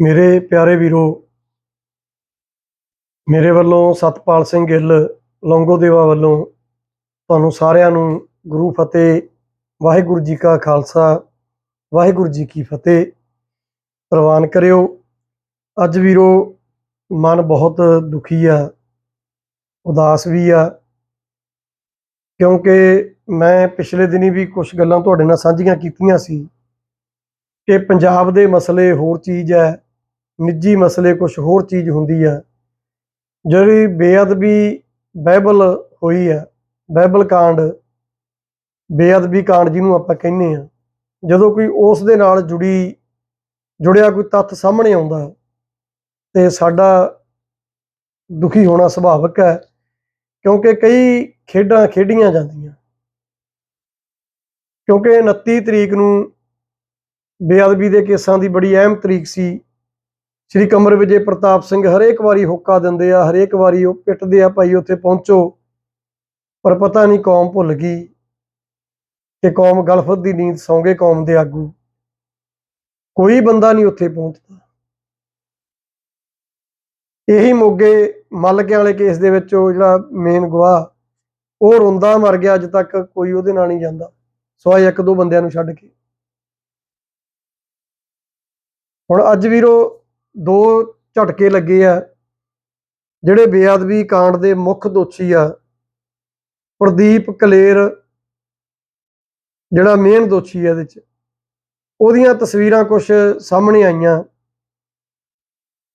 ਮੇਰੇ ਪਿਆਰੇ ਵੀਰੋ, ਮੇਰੇ ਵੱਲੋਂ ਸਤਪਾਲ ਸਿੰਘ ਗਿੱਲ ਲੌਂਗੋਦੇਵਾ ਵੱਲੋਂ ਤੁਹਾਨੂੰ ਸਾਰਿਆਂ ਨੂੰ ਗੁਰੂ ਫਤਿਹ, ਵਾਹਿਗੁਰੂ ਜੀ ਕਾ ਖਾਲਸਾ, ਵਾਹਿਗੁਰੂ ਜੀ ਕੀ ਫਤਿਹ ਪ੍ਰਵਾਨ ਕਰਿਓ। ਅੱਜ ਵੀਰੋ, ਮਨ ਬਹੁਤ ਦੁਖੀ ਆ, ਉਦਾਸ ਵੀ ਆ, ਕਿਉਂਕਿ ਮੈਂ ਪਿਛਲੇ ਦਿਨੀ ਵੀ ਕੁਝ ਗੱਲਾਂ ਤੁਹਾਡੇ ਨਾਲ ਸਾਂਝੀਆਂ ਕੀਤੀਆਂ ਸੀ ਕਿ ਪੰਜਾਬ ਦੇ ਮਸਲੇ ਹੋਰ ਚੀਜ਼ ਹੈ। ਨਿੱਜੀ ਮਸਲੇ ਕੁਝ ਹੋਰ ਚੀਜ਼ ਹੁੰਦੀ ਆ। ਜਿਹੜੀ ਬੇਅਦਬੀ ਬਾਈਬਲ ਹੋਈ ਹੈ ਬਾਈਬਲ ਕਾਂਡ, ਬੇਅਦਬੀ ਕਾਂਡ ਜਿਹਨੂੰ ਆਪਾਂ ਕਹਿੰਦੇ ਆ, ਜਦੋਂ ਕੋਈ ਉਸ ਦੇ ਨਾਲ ਜੁੜੀ, ਜੁੜਿਆ ਕੋਈ ਤੱਥ ਸਾਹਮਣੇ ਆਉਂਦਾ, ਤੇ ਸਾਡਾ ਦੁਖੀ ਹੋਣਾ ਸੁਭਾਵਿਕ ਹੈ, ਕਿਉਂਕਿ ਕਈ ਖੇਡਾਂ ਖੇਡੀਆਂ ਜਾਂਦੀਆਂ। ਕਿਉਂਕਿ 29 ਤਰੀਕ ਨੂੰ ਬੇਅਦਬੀ ਦੇ ਕੇਸਾਂ ਦੀ ਬੜੀ ਅਹਿਮ ਤਰੀਕ ਸੀ ਸ਼੍ਰੀ ਕਮਰ ਵਿਜੇ ਪ੍ਰਤਾਪ ਸਿੰਘ ਹਰੇਕ ਵਾਰੀ ਹੋਕਾ ਦਿੰਦੇ ਆ, ਹਰੇਕ ਵਾਰੀ ਉਹ ਪਿੱਟਦੇ ਆ ਭਾਈ, ਉੱਥੇ ਪਹੁੰਚੋ। ਪਰ ਪਤਾ ਨਹੀਂ ਕੌਮ ਭੁੱਲ ਗਈ ਕਿ ਕੌਮ ਗਲਫਤ ਦੀ ਨੀਂਦ ਸੌਂਗੇ ਕੌਮ ਦੇ ਆਗੂ। ਕੋਈ ਬੰਦਾ ਨਹੀਂ ਉੱਥੇ ਪਹੁੰਚਦਾ। ਇਹੀ ਮੋਗੇ ਮਲਕਿਆਂ ਵਾਲੇ ਕੇਸ ਦੇ ਵਿੱਚ ਉਹ ਜਿਹੜਾ ਮੇਨ ਗਵਾਹ, ਉਹ ਰੋਂਦਾ ਮਰ ਗਿਆ, ਅੱਜ ਤੱਕ ਕੋਈ ਉਹਦੇ ਨਾਲ ਨਹੀਂ ਜਾਂਦਾ। ਸਵਾਏ ਇੱਕ ਦੋ ਬੰਦਿਆਂ ਨੂੰ ਛੱਡ ਕੇ। ਹੁਣ ਅੱਜ ਵੀਰੋ ਦੋ ਝਟਕੇ ਲੱਗੇ ਆ, ਜਿਹੜੇ ਬੇਅਦਬੀ ਕਾਂਡ ਦੇ ਮੁੱਖ ਦੋਸ਼ੀ ਆ, ਪ੍ਰਦੀਪ ਕਲੇਰ ਜਿਹੜਾ ਮੇਨ ਦੋਸ਼ੀ ਆ ਇਹਦੇ ਚ। ਉਹਦੀਆਂ ਤਸਵੀਰਾਂ ਕੁਝ ਸਾਹਮਣੇ ਆਈਆਂ।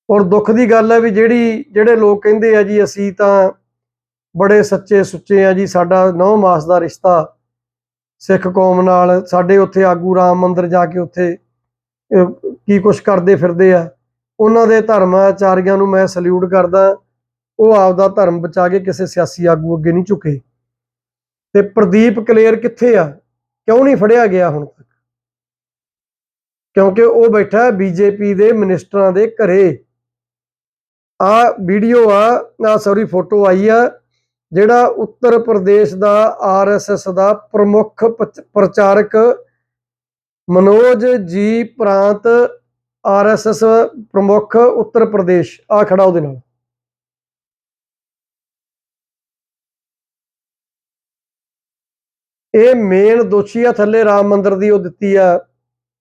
ਔਰ ਦੁੱਖ ਦੀ ਗੱਲ ਹੈ ਵੀ ਜਿਹੜੀ, ਜਿਹੜੇ ਲੋਕ ਕਹਿੰਦੇ ਆ ਜੀ, ਅਸੀਂ ਤਾਂ ਬੜੇ ਸੱਚੇ ਸੁੱਚੇ ਆ ਜੀ, ਸਾਡਾ ਨੌ ਮਾਸ ਦਾ ਰਿਸ਼ਤਾ ਸਿੱਖ ਕੌਮ ਨਾਲ, ਸਾਡੇ ਉੱਥੇ ਆਗੂ ਰਾਮ ਮੰਦਰ ਜਾ ਕੇ ਉੱਥੇ ਕੀ ਕੁਛ ਕਰਦੇ ਫਿਰਦੇ ਆ। ਉਹਨਾਂ ਦੇ ਧਰਮ ਆਚਾਰੀਆਂ ਨੂੰ ਮੈਂ ਸਲੂਟ ਕਰਦਾ, ਉਹ ਆਪਦਾ ਧਰਮ ਬਚਾ ਕੇ ਕਿਸੇ ਸਿਆਸੀ ਆਗੂ ਅੱਗੇ ਨਹੀਂ ਝੁਕੇ। ਤੇ ਪ੍ਰਦੀਪ ਕਲੇਰ ਕਿੱਥੇ ਆ? ਕਿਉਂ ਨਹੀਂ ਫੜਿਆ ਗਿਆ ਹੁਣ ਤੱਕ? ਕਿਉਂਕਿ ਉਹ ਬੈਠਾ ਬੀਜੇਪੀ ਦੇ ਮਿਨਿਸਟਰਾਂ ਦੇ ਘਰੇ। ਆ ਵੀਡੀਓ ਆ, ਨਾ ਸੌਰੀ ਫੋਟੋ ਆਈ ਆ, ਜਿਹੜਾ ਉੱਤਰ ਪ੍ਰਦੇਸ਼ ਦਾ ਆਰਐਸਐਸ ਦਾ ਪ੍ਰਮੁੱਖ ਪ੍ਰਚਾਰਕ ਮਨੋਜ ਜੀ ਪ੍ਰਾਂਤ ਆਰਐਸਐਸ ਪ੍ਰਮੁੱਖ ਉੱਤਰ ਪ੍ਰਦੇਸ਼, ਆ ਖੜਾ ਉਹਦੇ ਨਾਲ। ਇਹ ਮੇਨ ਦੋਸ਼ੀ ਆ, ਥੱਲੇ ਰਾਮ ਮੰਦਰ ਦੀ ਉਹ ਦਿੱਤੀ ਆ,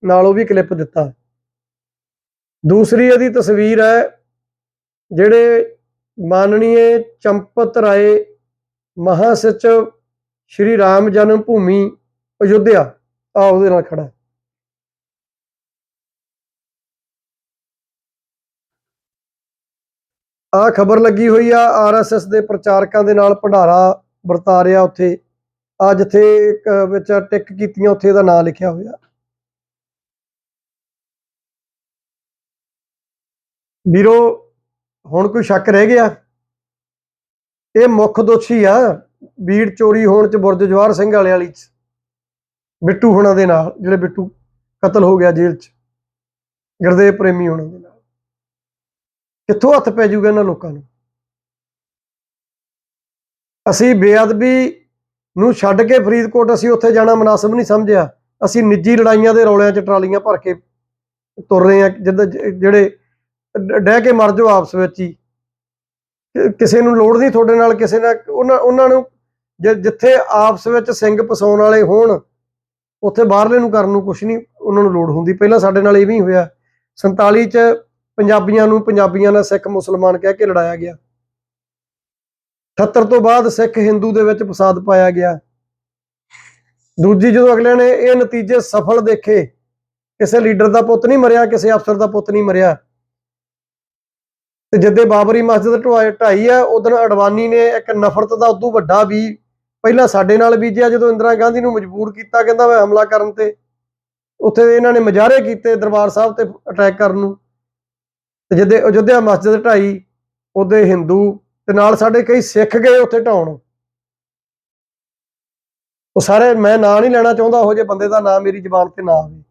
ਨਾਲ ਉਹ ਵੀ ਕਲਿੱਪ ਦਿੱਤਾ। ਦੂਸਰੀ ਇਹਦੀ ਤਸਵੀਰ ਹੈ, ਜਿਹੜੇ ਮਾਨਣੀਏ ਚੰਪਤ ਰਾਏ, ਮਹਾਸਚਿਵ ਸ਼੍ਰੀ ਰਾਮ ਜਨਮ ਭੂਮੀ, ਅਯੁੱਧਿਆ ਆ ਉਹਦੇ ਨਾਲ ਖੜਾ। ਆ ਖਬਰ ਲੱਗੀ ਹੋਈ ਆ ਆਰਐਸਐਸ ਦੇ ਪ੍ਰਚਾਰਕਾਂ ਦੇ ਨਾਲ ਭੰਡਾਰਾ ਵਰਤਾ ਰਿਹਾ ਉੱਥੇ। ਆ ਜਿੱਥੇ ਵਿੱਚ ਟਿਕ ਕੀਤੀਆਂ, ਉੱਥੇ ਇਹਦਾ ਨਾਮ ਲਿਖਿਆ ਹੋਇਆ। ਵੀਰੋ, ਹੁਣ ਕੋਈ ਸ਼ੱਕ ਰਹਿ ਗਿਆ? ਇਹ ਮੁੱਖ ਦੋਸ਼ੀ ਆ, ਬੀੜ ਚੋਰੀ ਹੋਣ ਚ ਬੁਰਜ ਜਵਾਹਰ ਸਿੰਘ ਵਾਲੇ ਵਾਲੀ ਚ। ਬਿੱਟੂ ਹੁਣਾਂ ਦੇ ਨਾਲ, ਜਿਹੜੇ ਬਿੱਟੂ ਕਤਲ ਹੋ ਗਿਆ ਜੇਲ੍ਹ ਚ। ਗੁਰਦੇਵ ਪ੍ਰੇਮੀ ਹੋਣਾਂ ਦੇ ਨਾਲ। ਕਿੱਥੋਂ ਹੱਥ ਪੈ ਜੂਗਾ ਇਹਨਾਂ ਲੋਕਾਂ ਨੂੰ? ਅਸੀਂ ਬੇਅਦਬੀ ਨੂੰ ਛੱਡ ਕੇ ਫਰੀਦਕੋਟ ਅਸੀਂ ਉੱਥੇ ਜਾਣਾ ਮناسب ਨਹੀਂ ਸਮਝਿਆ। ਅਸੀਂ ਨਿੱਜੀ ਲੜਾਈਆਂ ਦੇ ਰੌਲਿਆਂ 'ਚ ਟਰਾਲੀਆਂ ਭਰ ਕੇ ਤੁਰ ਰਹੇ ਆ ਜਿਹੜੇ ਡਹਿ ਕੇ ਮਰ ਜਾਓ ਆਪਸ ਵਿੱਚ ਹੀ। ਕਿਸੇ ਨੂੰ ਲੋੜ ਨਹੀਂ ਤੁਹਾਡੇ ਨਾਲ, ਕਿਸੇ ਨਾਲ, ਉਹਨਾਂ ਉਹਨਾਂ ਨੂੰ ਜਿੱਥੇ ਆਪਸ ਵਿੱਚ ਸਿੰਘ ਪਸਾਉਣ ਵਾਲੇ ਹੋਣ, ਉੱਥੇ ਬਾਹਰਲੇ ਨੂੰ ਕਰਨ ਨੂੰ ਕੁਝ ਨਹੀਂ, ਉਹਨਾਂ ਨੂੰ ਲੋੜ ਹੁੰਦੀ। ਪਹਿਲਾਂ ਸਾਡੇ ਨਾਲ ਇਵੇਂ ਵੀ ਹੋਇਆ। 47 ਚ ਪੰਜਾਬੀਆਂ ਨੂੰ ਪੰਜਾਬੀਆਂ ਨਾਲ ਸਿੱਖ ਮੁਸਲਮਾਨ ਕਹਿ ਕੇ ਲੜਾਇਆ ਗਿਆ। 78 ਤੋਂ ਬਾਅਦ ਸਿੱਖ ਹਿੰਦੂ ਦੇ ਵਿੱਚ ਫਸਾਦ ਪਾਇਆ ਗਿਆ। ਦੂਜੀ ਜਦੋਂ ਅਗਲਿਆਂ ਨੇ ਇਹ ਨਤੀਜੇ ਸਫਲ ਦੇਖੇ, ਕਿਸੇ ਲੀਡਰ ਦਾ ਪੁੱਤ ਨਹੀਂ ਮਰਿਆ, ਕਿਸੇ ਅਫਸਰ ਦਾ ਪੁੱਤ ਨਹੀਂ ਮਰਿਆ। ਤੇ ਜਿੱਦੇ ਬਾਬਰੀ ਮਸਜਿਦ ਢਵਾਏ ਢਾਈ ਆ ਉਦੋਂ ਅਡਵਾਨੀ ਨੇ ਇੱਕ ਨਫ਼ਰਤ ਦਾ ਉਦੋਂ ਵੱਡਾ ਵੀ, ਪਹਿਲਾਂ ਸਾਡੇ ਨਾਲ ਬੀਜਿਆ ਜਦੋਂ ਇੰਦਰਾ ਗਾਂਧੀ ਨੂੰ ਮਜਬੂਰ ਕੀਤਾ, ਕਹਿੰਦਾ ਮੈਂ ਹਮਲਾ ਕਰਨ ਤੇ, ਉੱਥੇ ਇਹਨਾਂ ਨੇ ਮਜਾਰੇ ਕੀਤੇ ਦਰਬਾਰ ਸਾਹਿਬ ਤੇ ਅਟੈਕ ਕਰਨ ਨੂੰ। ਤੇ ਜਿੱਦੇ ਅਯੁੱਧਿਆ ਮਸਜਿਦ ਢਾਈ, ਉਹਦੇ ਹਿੰਦੂ ਤੇ ਨਾਲ ਸਾਡੇ ਕਈ ਸਿੱਖ ਗਏ ਉੱਥੇ ਢਾਉਣ। ਉਹ ਸਾਰੇ ਮੈਂ ਨਾਂ ਨਹੀਂ ਲੈਣਾ ਚਾਹੁੰਦਾ ਉਹ ਜੇ ਬੰਦੇ ਦਾ ਨਾਂ ਮੇਰੀ ਜ਼ੁਬਾਨ ਤੇ ਨਾ ਆਵੇ।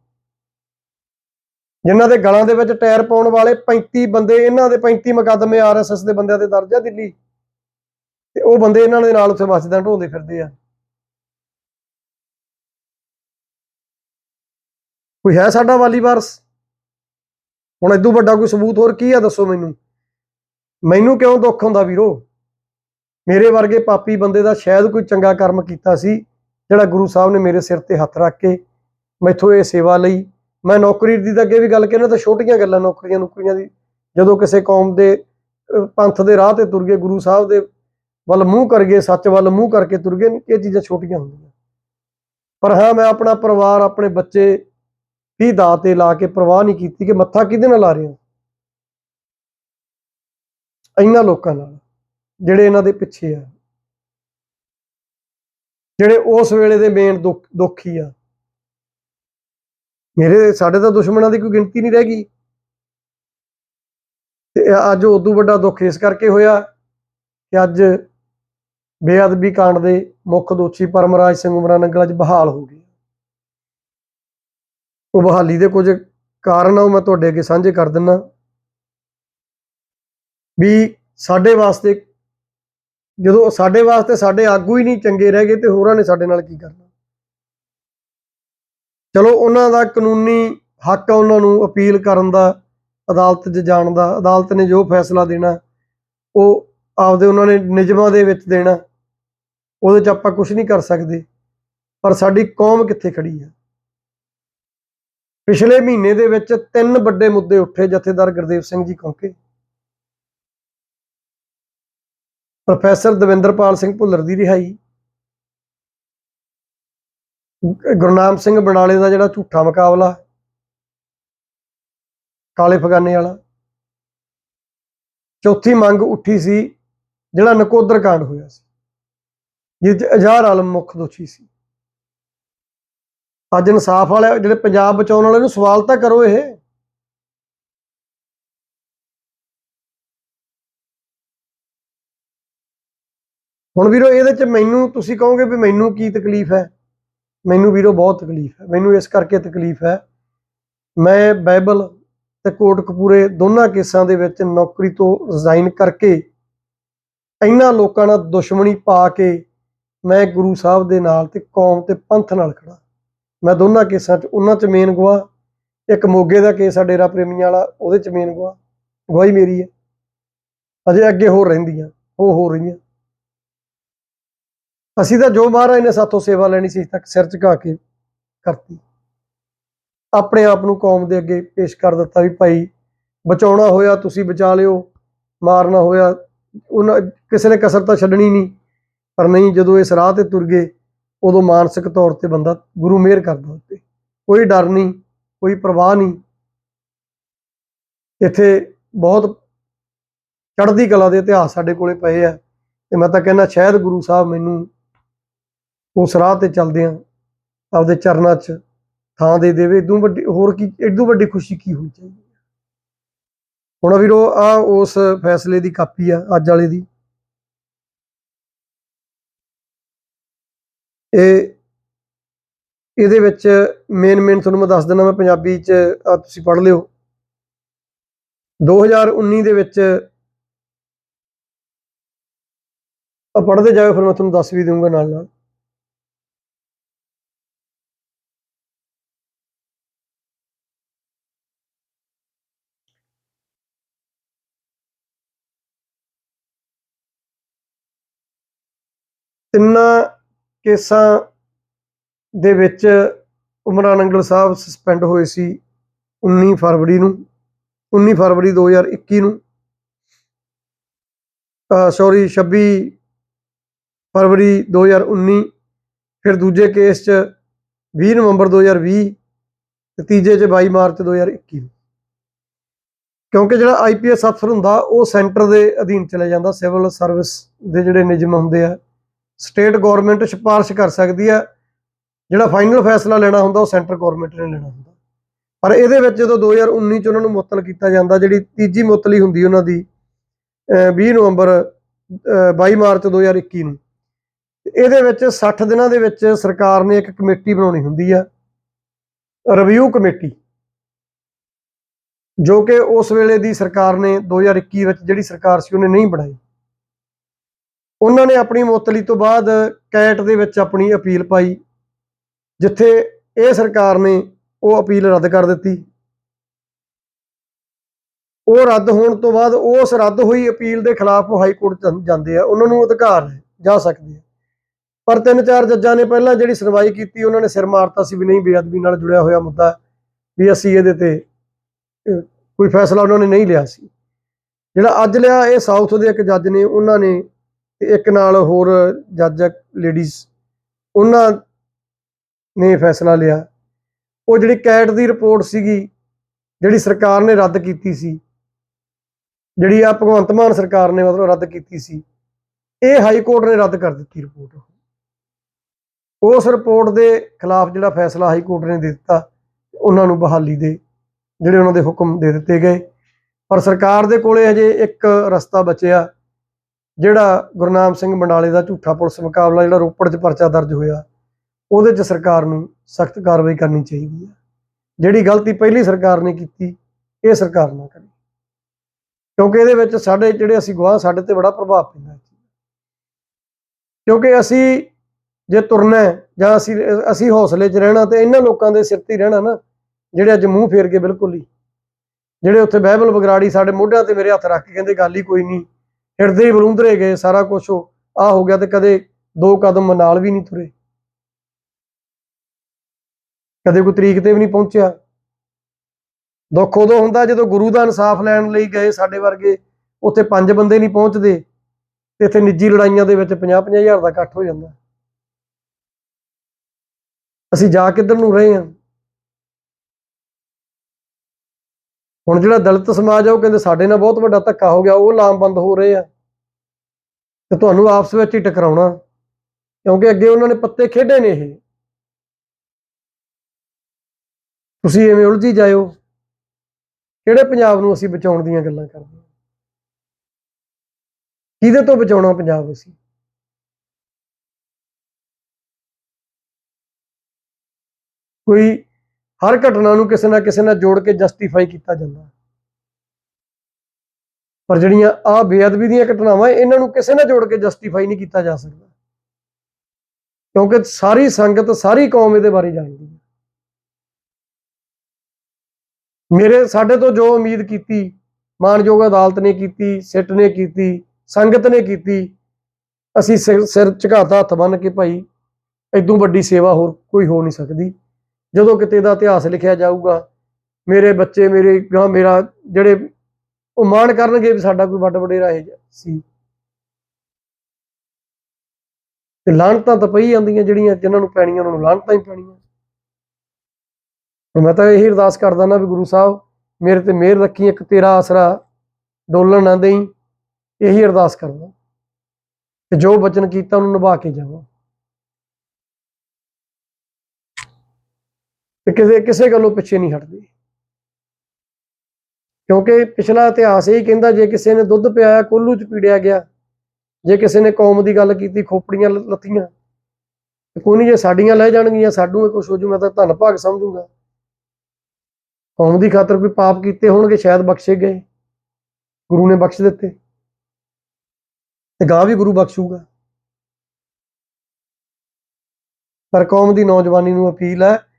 ਜਿਨ੍ਹਾਂ ਦੇ ਗਲਾਂ ਦੇ ਵਿੱਚ ਟਾਇਰ ਪਾਉਣ ਵਾਲੇ 35 ਬੰਦੇ, ਇਹਨਾਂ ਦੇ 35 ਮੁਕੱਦਮੇ ਆਰਐਸਐਸ ਦੇ ਬੰਦਿਆਂ ਦੇ ਦਰਜ ਆ ਦਿੱਲੀ। ਤੇ ਉਹ ਬੰਦੇ ਇਹਨਾਂ ਦੇ ਨਾਲ ਉੱਥੇ ਮਸਜਿਦਾਂ ਢੋਂਦੇ ਫਿਰਦੇ ਆ। ਕੋਈ ਹੈ ਸਾਡਾ ਵਾਲੀ ਵਾਰਸ? ਹੁਣ ਇਦੋਂ ਵੱਡਾ ਕੋਈ ਸਬੂਤ ਹੋਰ ਕੀ ਆ ਦੱਸੋ ਮੈਨੂੰ? ਮੈਨੂੰ ਕਿਉਂ ਦੁੱਖ ਹੁੰਦਾ ਵੀਰੋ? ਮੇਰੇ ਵਰਗੇ ਪਾਪੀ ਬੰਦੇ ਦਾ ਸ਼ਾਇਦ ਕੋਈ ਚੰਗਾ ਕਰਮ ਕੀਤਾ ਸੀ, ਜਿਹੜਾ ਗੁਰੂ ਸਾਹਿਬ ਨੇ ਮੇਰੇ ਸਿਰ ਤੇ ਹੱਥ ਰੱਖ ਕੇ ਮੈਥੋਂ ਇਹ ਸੇਵਾ ਲਈ। ਮੈਂ ਨੌਕਰੀ ਦੀ ਤਾਂ ਅੱਗੇ ਵੀ ਗੱਲ ਕਹਿੰਦਾ ਤਾਂ ਛੋਟੀਆਂ ਗੱਲਾਂ, ਨੌਕਰੀਆਂ ਨੌਕਰੀਆਂ ਦੀ। ਜਦੋਂ ਕਿਸੇ ਕੌਮ ਦੇ ਪੰਥ ਦੇ ਰਾਹ ਤੇ ਤੁਰ ਗਏ, ਗੁਰੂ ਸਾਹਿਬ ਦੇ ਵੱਲ ਮੂੰਹ ਕਰ ਗਏ, ਸੱਚ ਵੱਲ ਮੂੰਹ ਕਰਕੇ ਤੁਰ ਗਏ, ਇਹ ਚੀਜ਼ਾਂ ਛੋਟੀਆਂ ਹੁੰਦੀਆਂ। ਪਰ ਹਾਂ, ਮੈਂ ਆਪਣਾ ਪਰਿਵਾਰ, ਆਪਣੇ ਬੱਚੇ ਵੀ ਦਾ ਤੇ ਲਾ ਕੇ ਪਰਵਾਹ ਨਹੀਂ ਕੀਤੀ ਕਿ ਮੱਥਾ ਕਿਹਦੇ ਨਾਲ ਲਾ ਰਹੇ ਹਾਂ ਇਹਨਾਂ ਲੋਕਾਂ ਨਾਲ, ਜਿਹੜੇ ਇਹਨਾਂ ਦੇ ਪਿੱਛੇ ਆ। ਜਿਹੜੇ ਉਸ ਵੇਲੇ ਦੇ ਮੇਨ ਦੁੱਖ, ਦੁੱਖੀ ਆ। ਮੇਰੇ, ਸਾਡੇ ਤਾਂ ਦੁਸ਼ਮਣਾਂ ਦੀ ਕੋਈ ਗਿਣਤੀ ਨਹੀਂ ਰਹਿ ਗਈ। ਤੇ ਅੱਜ ਉਦੋਂ ਵੱਡਾ ਦੁੱਖ ਇਸ ਕਰਕੇ ਹੋਇਆ ਕਿ ਅੱਜ ਬੇਅਦਬੀ ਕਾਂਡ ਦੇ ਮੁੱਖ ਦੋਸ਼ੀ ਪਰਮਰਾਜ ਸਿੰਘ ਉਮਰਾਂ ਨੰਗਲ ਅੱਜ ਬਹਾਲ ਹੋ ਗਏ। ਉਹ ਬਹਾਲੀ ਦੇ ਕੁਝ ਕਾਰਨ ਆ, ਉਹ ਮੈਂ ਤੁਹਾਡੇ ਅੱਗੇ ਸਾਂਝੇ ਕਰ ਦਿੰਨਾ। ਵੀ ਸਾਡੇ ਵਾਸਤੇ, ਜਦੋਂ ਸਾਡੇ ਵਾਸਤੇ ਸਾਡੇ ਆਗੂ ਹੀ ਨਹੀਂ ਚੰਗੇ ਰਹਿ ਗਏ, ਤੇ ਹੋਰਾਂ ਨੇ ਸਾਡੇ ਨਾਲ ਕੀ ਕਰਨਾ? ਚਲੋ, ਉਹਨਾਂ ਦਾ ਕਾਨੂੰਨੀ ਹੱਕ ਆ, ਉਹਨਾਂ ਨੂੰ ਅਪੀਲ ਕਰਨ ਦਾ, ਅਦਾਲਤ 'ਚ ਜਾਣ ਦਾ। ਅਦਾਲਤ ਨੇ ਜੋ ਫੈਸਲਾ ਦੇਣਾ, ਉਹ ਆਪਦੇ ਉਹਨਾਂ ਨੇ ਨਿਯਮਾਂ ਦੇ ਵਿੱਚ ਦੇਣਾ, ਉਹਦੇ 'ਚ ਆਪਾਂ ਕੁਝ ਨਹੀਂ ਕਰ ਸਕਦੇ। ਪਰ ਸਾਡੀ ਕੌਮ ਕਿੱਥੇ ਖੜੀ ਹੈ ਪਿਛਲੇ ਮਹੀਨੇ ਦੇ ਵਿੱਚ ਤਿੰਨ ਵੱਡੇ ਮੁੱਦੇ ਉੱਠੇ ਜਥੇਦਾਰ ਗੁਰਦੇਵ ਸਿੰਘ ਜੀ ਕੌਂਕੇ। ਪ੍ਰੋਫੈਸਰ ਦਵਿੰਦਰਪਾਲ ਸਿੰਘ ਭੁੱਲਰ ਦੀ ਰਿਹਾਈ। ਗੁਰਨਾਮ ਸਿੰਘ ਬਨਾਲੇ ਦਾ ਜਿਹੜਾ ਝੂਠਾ ਮੁਕਾਬਲਾ। ਕਾਲੇ ਫਗਾਨੇ ਵਾਲਾ। ਚੌਥੀ ਮੰਗ ਉੱਠੀ ਸੀ ਜਿਹੜਾ ਨਕੋਦਰ ਕਾਂਡ ਹੋਇਆ ਸੀ। ਜਿਸ 'ਚ ਅਜ਼ਹਰ ਆਲਮ ਮੁੱਖ ਦੋਸ਼ੀ ਸੀ। ਅੱਜ ਇਨਸਾਫ ਵਾਲੇ ਜਿਹੜੇ ਪੰਜਾਬ ਬਚਾਉਣ ਵਾਲੇ ਨੂੰ ਸਵਾਲ ਤਾਂ ਕਰੋ ਇਹ। ਹੁਣ ਵੀਰੋ, ਇਹਦੇ ਚ ਮੈਨੂੰ, ਤੁਸੀਂ ਕਹੋਗੇ ਵੀ ਮੈਨੂੰ ਕੀ ਤਕਲੀਫ ਹੈ? ਮੈਨੂੰ ਵੀਰੋ ਬਹੁਤ ਤਕਲੀਫ ਹੈ। ਮੈਨੂੰ ਇਸ ਕਰਕੇ ਤਕਲੀਫ ਹੈ। ਮੈਂ ਬਾਈਬਲ ਤੇ ਕੋਟਕਪੂਰੇ ਦੋਨਾਂ ਕੇਸਾਂ ਦੇ ਵਿੱਚ ਨੌਕਰੀ ਤੋਂ ਰਿਜ਼ਾਈਨ ਕਰਕੇ ਇਹਨਾਂ ਲੋਕਾਂ ਨਾਲ ਦੁਸ਼ਮਣੀ ਪਾ ਕੇ ਮੈਂ ਗੁਰੂ ਸਾਹਿਬ ਦੇ ਨਾਲ ਤੇ ਕੌਮ ਤੇ ਪੰਥ ਨਾਲ ਖੜਾ ਮੈਂ ਦੋਨਾਂ ਕੇਸਾਂ 'ਚ, ਉਹਨਾਂ 'ਚ ਮੇਨ ਗਵਾਹ, ਇੱਕ ਮੋਗੇ ਦਾ ਕੇਸ ਆ ਡੇਰਾ ਪ੍ਰੇਮੀਆਂ ਵਾਲਾ, ਉਹਦੇ 'ਚ ਮੇਨ ਗਵਾਹ, ਗਵਾਹੀ ਮੇਰੀ ਹੈ। ਅਜੇ ਅੱਗੇ ਹੋਰ ਰਹਿੰਦੀਆਂ, ਉਹ ਹੋ ਰਹੀਆਂ। ਅਸੀਂ ਤਾਂ ਜੋ ਮਹਾਰਾਜ ਨੇ ਸਾਥੋਂ ਸੇਵਾ ਲੈਣੀ ਸੀ ਤੱਕ ਸਿਰ ਝੁਕਾ ਕੇ ਕਰਤੀ। ਆਪਣੇ ਆਪ ਨੂੰ ਕੌਮ ਦੇ ਅੱਗੇ ਪੇਸ਼ ਕਰ ਦਿੱਤਾ ਵੀ ਭਾਈ, ਬਚਾਉਣਾ ਹੋਇਆ ਤੁਸੀਂ ਬਚਾ ਲਿਓ, ਮਾਰਨਾ ਹੋਇਆ, ਉਹਨਾਂ, ਕਿਸੇ ਨੇ ਕਸਰ ਤਾਂ ਛੱਡਣੀ ਨਹੀਂ, ਪਰ ਨਹੀਂ, ਜਦੋਂ ਇਸ ਰਾਹ ਤੇ ਤੁਰ ਗਏ ਉਦੋਂ ਮਾਨਸਿਕ ਤੌਰ ਤੇ ਬੰਦਾ ਗੁਰੂ ਮਿਹਰ ਕਰਦਾ ਉੱਤੇ ਕੋਈ ਡਰ ਨਹੀਂ, ਕੋਈ ਪਰਵਾਹ ਨਹੀਂ। ਇੱਥੇ ਬਹੁਤ ਚੜ੍ਹਦੀ ਕਲਾ ਦੇ ਇਤਿਹਾਸ ਸਾਡੇ ਕੋਲੇ ਪਏ ਆ ਤੇ ਮੈਂ ਤਾਂ ਕਹਿੰਦਾ ਸ਼ਾਇਦ ਗੁਰੂ ਸਾਹਿਬ ਮੈਨੂੰ ਉਸ ਰਾਹ ਤੇ ਚੱਲਦਿਆਂ ਆਪਦੇ ਚਰਨਾਂ 'ਚ ਥਾਂ ਦੇ ਦੇਵੇ। ਇਦੋਂ ਵੱਡੀ, ਹੋਰ ਕੀ, ਇਦੋਂ ਵੱਡੀ ਖੁਸ਼ੀ ਕੀ ਹੋਣੀ ਚਾਹੀਦੀ ਹੈ ਹੁਣ ਵੀਰੋ ਆ ਉਸ ਫੈਸਲੇ ਦੀ ਕਾਪੀ ਆ, ਅੱਜ ਵਾਲੇ ਦੀ। ਇਹ ਇਹਦੇ ਵਿੱਚ ਮੇਨ ਮੇਨ ਤੁਹਾਨੂੰ ਮੈਂ ਦੱਸ ਦਿੰਦਾ ਮੈਂ ਪੰਜਾਬੀ 'ਚ ਆ ਤੁਸੀਂ ਪੜ੍ਹ ਲਿਓ। 2019 ਦੇ ਵਿੱਚ ਆ ਪੜ੍ਹਦੇ ਜਾਓ, ਫਿਰ ਮੈਂ ਤੁਹਾਨੂੰ ਦੱਸ ਵੀ ਦਊਂਗਾ ਨਾਲ ਨਾਲ। ਤਿੰਨਾਂ ਕੇਸਾਂ ਦੇ ਵਿੱਚ ਉਮਰਾਂ ਨੰਗਲ ਸਾਹਿਬ ਸਸਪੈਂਡ ਹੋਏ ਸੀ 19 ਫਰਵਰੀ ਨੂੰ 19 ਫਰਵਰੀ 2021 ਨੂੰ। ਸੌਰੀ 26 ਫਰਵਰੀ 2019 ਫਿਰ ਦੂਜੇ ਕੇਸ 'ਚ 20 ਨਵੰਬਰ 2020 ਤੇ ਤੀਜੇ 'ਚ 22 ਮਾਰਚ 2021 ਨੂੰ। ਕਿਉਂਕਿ ਜਿਹੜਾ ਆਈਪੀਐਸ ਅਫਸਰ ਹੁੰਦਾ, ਉਹ ਸੈਂਟਰ ਦੇ ਅਧੀਨ ਚਲੇ ਜਾਂਦਾ, ਸਿਵਲ ਸਰਵਿਸ ਦੇ ਜਿਹੜੇ ਨਿਯਮ ਹੁੰਦੇ ਆ ਸਟੇਟ ਗਵਰਨਮੈਂਟ ਸਿਫਾਰਿਸ਼ ਕਰ ਸਕਦੀ ਹੈ। ਜਿਹੜਾ ਫਾਈਨਲ ਫੈਸਲਾ ਲੈਣਾ ਹੁੰਦਾ, ਉਹ ਸੈਂਟਰ ਗਵਰਨਮੈਂਟ ਨੇ ਲੈਣਾ ਹੁੰਦਾ। ਪਰ ਇਹਦੇ ਵਿੱਚ ਜਦੋਂ 2019 ਚ ਉਹਨਾਂ ਨੂੰ ਮੁਅੱਤਲ ਕੀਤਾ ਜਾਂਦਾ, ਜਿਹੜੀ ਤੀਜੀ ਮੁਅੱਤਲੀ ਹੁੰਦੀ ਉਹਨਾਂ ਦੀ, ਅਹ 20 ਨਵੰਬਰ, ਅਹ 22 ਮਾਰਚ 2021 ਨੂੰ, ਇਹਦੇ ਵਿੱਚ 60 ਦਿਨਾਂ ਦੇ ਵਿੱਚ ਸਰਕਾਰ ਨੇ ਇੱਕ ਕਮੇਟੀ ਬਣਾਉਣੀ ਹੁੰਦੀ ਆ ਰਿਵਿਊ ਕਮੇਟੀ। ਜੋ ਕਿ ਉਸ ਵੇਲੇ ਦੀ ਸਰਕਾਰ ਨੇ 2021 ਵਿੱਚ ਜਿਹੜੀ ਸਰਕਾਰ ਸੀ, ਉਹਨੇ ਨਹੀਂ ਬਣਾਈ। ਉਹਨਾਂ ਨੇ ਆਪਣੀ ਮੁਅੱਤਲੀ ਤੋਂ ਬਾਅਦ ਕੈਟ ਦੇ ਵਿੱਚ ਆਪਣੀ ਅਪੀਲ ਪਾਈ, ਜਿੱਥੇ ਇਹ ਸਰਕਾਰ ਨੇ ਉਹ ਅਪੀਲ ਰੱਦ ਕਰ ਦਿੱਤੀ। ਉਹ ਰੱਦ ਹੋਣ ਤੋਂ ਬਾਅਦ ਉਸ ਰੱਦ ਹੋਈ ਅਪੀਲ ਦੇ ਖਿਲਾਫ ਉਹ ਹਾਈ ਕੋਰਟ ਜਾਂਦੇ ਆ, ਉਹਨਾਂ ਨੂੰ ਅਧਿਕਾਰ ਜਾ ਸਕਦੇ ਆ। ਪਰ ਤਿੰਨ ਚਾਰ ਜੱਜਾਂ ਨੇ ਪਹਿਲਾਂ ਜਿਹੜੀ ਸੁਣਵਾਈ ਕੀਤੀ, ਉਹਨਾਂ ਨੇ ਸਿਰ ਮਾਰਤਾ ਸੀ ਵੀ ਨਹੀਂ, ਬੇਅਦਬੀ ਨਾਲ ਜੁੜਿਆ ਹੋਇਆ ਮੁੱਦਾ, ਵੀ ਅਸੀਂ ਇਹਦੇ ਤੇ ਕੋਈ ਫੈਸਲਾ ਉਹਨਾਂ ਨੇ ਨਹੀਂ ਲਿਆ ਸੀ। ਜਿਹੜਾ ਅੱਜ ਲਿਆ, ਇਹ ਸਾਊਥ ਦੇ ਇੱਕ ਜੱਜ ਨੇ, ਉਹਨਾਂ ਨੇ ਤੇ ਇੱਕ ਨਾਲ ਹੋਰ ਜੱਜ ਲੇਡੀਜ਼ ਉਹਨਾਂ ਨੇ ਫੈਸਲਾ ਲਿਆ। ਉਹ ਜਿਹੜੀ ਕੈਟ ਦੀ ਰਿਪੋਰਟ ਸੀਗੀ, ਜਿਹੜੀ ਸਰਕਾਰ ਨੇ ਰੱਦ ਕੀਤੀ ਸੀ, ਜਿਹੜੀ ਆ ਭਗਵੰਤ ਮਾਨ ਸਰਕਾਰ ਨੇ ਮਤਲਬ ਰੱਦ ਕੀਤੀ ਸੀ, ਇਹ ਹਾਈ ਕੋਰਟ ਨੇ ਰੱਦ ਕਰ ਦਿੱਤੀ ਰਿਪੋਰਟ। ਉਸ ਰਿਪੋਰਟ ਦੇ ਖਿਲਾਫ ਜਿਹੜਾ ਫੈਸਲਾ ਹਾਈ ਕੋਰਟ ਨੇ ਦੇ ਦਿੱਤਾ, ਉਹਨਾਂ ਨੂੰ ਬਹਾਲੀ ਦੇ ਜਿਹੜੇ ਉਹਨਾਂ ਦੇ ਹੁਕਮ ਦੇ ਦਿੱਤੇ ਗਏ। ਪਰ ਸਰਕਾਰ ਦੇ ਕੋਲੇ ਹਜੇ ਇੱਕ ਰਸਤਾ ਬਚਿਆ। ਜਿਹੜਾ ਗੁਰਨਾਮ ਸਿੰਘ ਮੰਡਾਲੇ ਦਾ ਝੂਠਾ ਪੁਲਿਸ ਮੁਕਾਬਲਾ ਜਿਹੜਾ ਰੋਪੜ 'ਚ ਪਰਚਾ ਦਰਜ ਹੋਇਆ, ਉਹਦੇ 'ਚ ਸਰਕਾਰ ਨੂੰ ਸਖਤ ਕਾਰਵਾਈ ਕਰਨੀ ਚਾਹੀਦੀ ਹੈ। ਜਿਹੜੀ ਗਲਤੀ ਪਹਿਲੀ ਸਰਕਾਰ ਨੇ ਕੀਤੀ, ਇਹ ਸਰਕਾਰ ਨਾ ਕਰੇ। ਕਿਉਂਕਿ ਇਹਦੇ ਵਿੱਚ ਸਾਡੇ ਜਿਹੜੇ ਅਸੀਂ ਗਵਾਹ ਸਾਡੇ ਤੇ ਬੜਾ ਪ੍ਰਭਾਵ ਪੈਂਦਾ ਹੈ। ਕਿਉਂਕਿ ਅਸੀਂ ਜੇ ਤੁਰਨਾ ਜਾਂ ਅਸੀਂ ਅਸੀਂ ਹੌਸਲੇ 'ਚ ਰਹਿਣਾ ਤੇ ਇਹਨਾਂ ਲੋਕਾਂ ਦੇ ਸਿਰ ਤੇ ਰਹਿਣਾ ਨਾ, ਜਿਹੜੇ ਅੱਜ ਮੂੰਹ ਫੇਰ ਕੇ ਬਿਲਕੁਲ ਹੀ, ਜਿਹੜੇ ਉੱਥੇ ਬਹਿਬਲ ਬਗਰਾੜੀ ਸਾਡੇ ਮੋਢਿਆਂ ਤੇ ਮੇਰੇ ਹੱਥ ਰੱਖ ਕੇ ਕਹਿੰਦੇ, ਗੱਲ ਹੀ ਕੋਈ ਨਹੀਂ। ਹਿਰਦੇ ਹੀ ਬਲੂੰਦਰੇ ਗਏ, ਸਾਰਾ ਕੁਝ ਉਹ ਆ ਹੋ ਗਿਆ ਤੇ ਕਦੇ ਦੋ ਕਦਮ ਨਾਲ ਵੀ ਨਹੀਂ ਤੁਰੇ। ਕਦੇ ਕੋਈ ਤਰੀਕ ਤੇ ਵੀ ਨਹੀਂ ਪਹੁੰਚਿਆ। ਦੁੱਖ ਉਦੋਂ ਹੁੰਦਾ ਜਦੋਂ ਗੁਰੂ ਦਾ ਇਨਸਾਫ ਲੈਣ ਲਈ ਗਏ ਸਾਡੇ ਵਰਗੇ, ਉੱਥੇ ਪੰਜ ਬੰਦੇ ਨਹੀਂ ਪਹੁੰਚਦੇ, ਤੇ ਇੱਥੇ ਨਿੱਜੀ ਲੜਾਈਆਂ ਦੇ ਵਿੱਚ 50 ਹਜ਼ਾਰ ਦਾ ਇਕੱਠ ਹੋ ਜਾਂਦਾ। ਅਸੀਂ ਜਾ ਕਿੱਧਰ ਨੂੰ ਰਹੇ ਹਾਂ? ਹੁਣ ਜਿਹੜਾ ਦਲਿਤ ਸਮਾਜ ਆ, ਉਹ ਕਹਿੰਦੇ ਸਾਡੇ ਨਾਲ ਬਹੁਤ ਵੱਡਾ ਧੱਕਾ ਹੋ ਗਿਆ, ਉਹ ਲਾਮਬੰਦ ਹੋ ਰਹੇ ਆ। ਤੇ ਤੁਹਾਨੂੰ ਆਪਸ ਵਿੱਚ ਹੀ ਟਕਰਾਉਣਾ, ਕਿਉਂਕਿ ਅੱਗੇ ਉਹਨਾਂ ਨੇ ਪੱਤੇ ਖੇਡੇ ਨੇ ਇਹ। ਤੁਸੀਂ ਐਵੇਂ ਉਲਝੀ ਜਾਇਓ। ਕਿਹੜੇ ਪੰਜਾਬ ਨੂੰ ਅਸੀਂ ਬਚਾਉਣ ਦੀਆਂ ਗੱਲਾਂ ਕਰਦੇ ਹਾਂ? ਕਿਹਦੇ ਤੋਂ ਬਚਾਉਣਾ ਪੰਜਾਬ ਅਸੀਂ? ਕੋਈ ਹਰ ਘਟਨਾ ਨੂੰ ਕਿਸੇ ਨਾ ਕਿਸੇ ਨਾਲ ਜੋੜ ਕੇ ਜਸਟੀਫਾਈ ਕੀਤਾ ਜਾਂਦਾ। ਪਰ ਜਿਹੜੀਆਂ ਆ ਬੇਅਦਬੀ ਦੀਆਂ ਘਟਨਾਵਾਂ ਇਹਨਾਂ ਨੂੰ ਕਿਸੇ ਨਾਲ ਜੋੜ ਕੇ ਜਸਟੀਫਾਈ ਨਹੀਂ ਕੀਤਾ ਜਾ ਸਕਦਾ। ਕਿਉਂਕਿ ਸਾਰੀ ਸੰਗਤ, ਸਾਰੀ ਕੌਮ ਇਹਦੇ ਬਾਰੇ ਜਾਣਦੀ ਹੈ। ਮੇਰੇ, ਸਾਡੇ ਤੋਂ ਜੋ ਉਮੀਦ ਕੀਤੀ, ਮਾਨਯੋਗ ਅਦਾਲਤ ਨੇ ਕੀਤੀ, ਸਿੱਟ ਨੇ ਕੀਤੀ, ਸੰਗਤ ਨੇ ਕੀਤੀ, ਅਸੀਂ ਸਿਰ ਸਿਰ ਝੁਕਾਤਾ ਹੱਥ ਬੰਨ ਕੇ ਭਾਈ ਐਦੋਂ ਵੱਡੀ ਸੇਵਾ ਹੋਰ ਕੋਈ ਹੋ ਨਹੀਂ ਸਕਦੀ। ਜਦੋਂ ਕਿਤੇ ਦਾ ਇਤਿਹਾਸ ਲਿਖਿਆ ਜਾਊਗਾ, ਮੇਰੇ ਬੱਚੇ, ਮੇਰੇ ਗਾਂ, ਮੇਰਾ ਜਿਹੜੇ ਉਹ ਮਾਣ ਕਰਨਗੇ ਵੀ ਸਾਡਾ ਕੋਈ ਵੱਡ ਵਡੇਰਾ ਇਹ ਸੀ। ਤੇ ਲਾਹਣਤਾਂ ਤਾਂ ਪਈ ਜਾਂਦੀਆਂ ਜਿਹੜੀਆਂ ਜਿਨ੍ਹਾਂ ਨੂੰ ਪੈਣੀਆਂ, ਉਹਨਾਂ ਨੂੰ ਲਾਹਣਤਾਂ ਹੀ ਪੈਣੀਆਂ। ਮੈਂ ਤਾਂ ਇਹੀ ਅਰਦਾਸ ਕਰਦਾ ਨਾ ਵੀ ਗੁਰੂ ਸਾਹਿਬ, ਮੇਰੇ ਤੇ ਮਿਹਰ ਰੱਖੀ, ਇੱਕ ਤੇਰਾ ਆਸਰਾ ਡੋਲਣ ਨਾ ਦੇਈ, ਇਹੀ ਅਰਦਾਸ ਕਰਦਾ। ਕਿ ਜੋ ਬਚਨ ਕੀਤਾ, ਉਹਨੂੰ ਨਿਭਾ ਕੇ ਜਾਵਾਂ। ਤੇ ਕਿਸੇ ਕਿਸੇ ਗੱਲੋਂ ਪਿੱਛੇ ਨਹੀਂ ਹਟਦੇ। ਕਿਉਂਕਿ ਪਿਛਲਾ ਇਤਿਹਾਸ ਇਹ ਕਹਿੰਦਾ, ਜੇ ਕਿਸੇ ਨੇ ਦੁੱਧ ਪਿਆਇਆ, ਕੋਲੂ ਚ ਪੀੜਿਆ ਗਿਆ, ਜੇ ਕਿਸੇ ਨੇ ਕੌਮ ਦੀ ਗੱਲ ਕੀਤੀ, ਖੋਪੜੀਆਂ ਲੱਥੀਆਂ ਤੇ ਕੋਈ ਨਹੀਂ ਜੇ ਸਾਡੀਆਂ ਲੈ ਜਾਣਗੀਆਂ, ਸਾਡੂ ਇਹ ਕੁਛ ਹੋ ਜੂ ਮੈਂ ਤਾਂ ਧੰਨ ਭਾਗ ਸਮਝੂਗਾ। ਕੌਮ ਦੀ ਖਾਤਰ ਕੋਈ ਪਾਪ ਕੀਤੇ ਹੋਣਗੇ, ਸ਼ਾਇਦ ਬਖਸ਼ੇ ਗਏ। ਗੁਰੂ ਨੇ ਬਖਸ਼ ਦਿੱਤੇ। ਤੇ ਗਾਂ ਵੀ ਗੁਰੂ ਬਖਸ਼ੂਗਾ। ਪਰ ਕੌਮ ਦੀ ਨੌਜਵਾਨੀ ਨੂੰ ਅਪੀਲ ਹੈ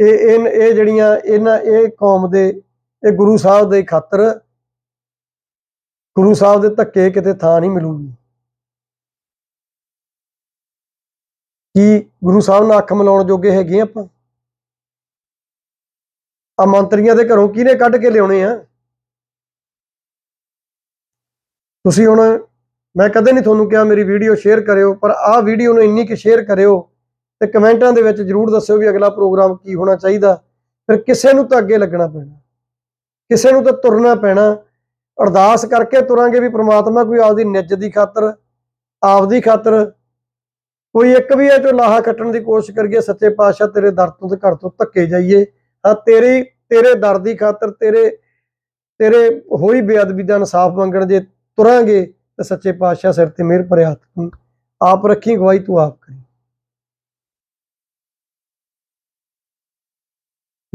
ਇਹ ਇਹ ਇਹ ਜਿਹੜੀਆਂ ਇਹਨਾਂ ਇਹ ਕੌਮ ਦੇ ਇਹ ਗੁਰੂ ਸਾਹਿਬ ਦੇ ਖਾਤਰ ਗੁਰੂ ਸਾਹਿਬ ਦੇ ਧੱਕੇ ਕਿਤੇ ਥਾਂ ਨਹੀਂ ਮਿਲੂਗੀ। ਕੀ ਗੁਰੂ ਸਾਹਿਬ ਨਾਲ ਅੱਖ ਮਿਲਾਉਣ ਜੋਗੇ ਹੈਗੇ ਆਪਾਂ? ਆ ਮੰਤਰੀਆਂ ਦੇ ਘਰੋਂ ਕਿਹਨੇ ਕੱਢ ਕੇ ਲਿਆਉਣੇ ਆ? ਤੁਸੀਂ ਹੁਣ ਮੈਂ ਕਦੇ ਨਹੀਂ ਤੁਹਾਨੂੰ ਕਿਹਾ ਮੇਰੀ ਵੀਡੀਓ ਸ਼ੇਅਰ ਕਰਿਓ, ਪਰ ਆਹ ਵੀਡੀਓ ਨੂੰ ਇੰਨੀ ਕਿ ਸ਼ੇਅਰ ਕਰਿਓ ਤੇ ਕਮੈਂਟਾਂ ਦੇ ਵਿੱਚ ਜਰੂਰ ਦੱਸਿਓ ਵੀ ਅਗਲਾ ਪ੍ਰੋਗਰਾਮ ਕੀ ਹੋਣਾ ਚਾਹੀਦਾ। ਫਿਰ ਕਿਸੇ ਨੂੰ ਤਾਂ ਅੱਗੇ ਲੱਗਣਾ ਪੈਣਾ। ਕਿਸੇ ਨੂੰ ਤਾਂ ਤੁਰਨਾ ਪੈਣਾ। ਅਰਦਾਸ ਕਰਕੇ ਤੁਰਾਂਗੇ ਵੀ ਪ੍ਰਮਾਤਮਾ ਕੋਈ ਆਪਦੀ ਨਿੱਜ ਦੀ ਖਾਤਰ, ਆਪਦੀ ਖਾਤਰ ਕੋਈ ਇੱਕ ਵੀ ਇਹ ਚੋਂ ਲਾਹਾ ਕੱਟਣ ਦੀ ਕੋਸ਼ਿਸ਼ ਕਰੀਏ, ਸੱਚੇ ਪਾਤਸ਼ਾਹ ਤੇਰੇ ਦਰ ਤੋਂ ਤੇ ਘਰ ਤੋਂ ਧੱਕੇ ਜਾਈਏ। ਹਾਂ, ਤੇਰੀ, ਤੇਰੇ ਦਰ ਦੀ ਖਾਤਰ ਤੇਰੇ ਤੇਰੇ ਹੋਈ ਬੇਅਦਬੀ ਦਾ ਇਨਸਾਫ ਮੰਗਣ ਜੇ ਤੁਰਾਂਗੇ, ਤੇ ਸੱਚੇ ਪਾਤਸ਼ਾਹ ਸਿਰ ਤੇ ਮਿਹਰ ਭਰਿਆ ਹੱਥ ਆਪ ਰੱਖੀ, ਗਵਾਹੀ ਤੂੰ ਆਪ ਕਰੀ।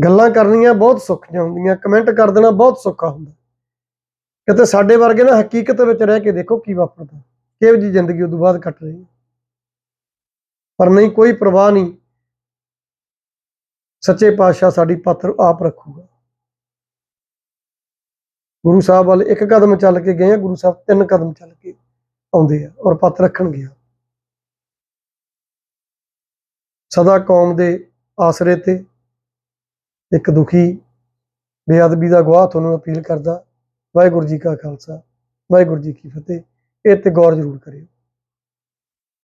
ਗੱਲਾਂ ਕਰਨੀਆਂ ਬਹੁਤ ਸੌਖੀਆਂ ਹੁੰਦੀਆਂ ਕਮੈਂਟ ਕਰ ਦੇਣਾ ਬਹੁਤ ਸੌਖਾ ਹੁੰਦਾ। ਕਿਤੇ ਸਾਡੇ ਵਰਗੇ ਨਾ ਹਕੀਕਤ ਵਿੱਚ ਰਹਿ ਕੇ ਦੇਖੋ ਕੀ ਵਾਪਰਦਾ। ਕਿਹੋ ਜੀ ਜ਼ਿੰਦਗੀ ਉਦੋਂ ਬਾਅਦ ਕੱਟ ਰਹੀ ਪਰ ਨਹੀਂ, ਕੋਈ ਪਰਵਾਹ ਨਹੀਂ। ਸੱਚੇ ਪਾਤਸ਼ਾਹ ਸਾਡੀ ਪਾਤਰ ਆਪ ਰੱਖੂਗਾ। ਗੁਰੂ ਸਾਹਿਬ ਵੱਲ ਇੱਕ ਕਦਮ ਚੱਲ ਕੇ ਗਏ ਆ, ਗੁਰੂ ਸਾਹਿਬ ਤਿੰਨ ਕਦਮ ਚੱਲ ਕੇ ਆਉਂਦੇ ਆ ਔਰ ਪੱਤ ਰੱਖਣਗੇ ਆ। ਸਦਾ ਕੌਮ ਦੇ ਆਸਰੇ ਤੇ ਇੱਕ ਦੁਖੀ ਬੇਅਦਬੀ ਦਾ ਗਵਾਹ ਤੁਹਾਨੂੰ ਅਪੀਲ ਕਰਦਾ। ਵਾਹਿਗੁਰੂ ਜੀ ਕਾ ਖਾਲਸਾ, ਵਾਹਿਗੁਰੂ ਜੀ ਕੀ ਫਤਿਹ। ਇਹ ਤੇ ਗੌਰ ਜ਼ਰੂਰ ਕਰਿਓ।